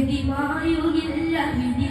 വിധി മായുകില്ല വിധി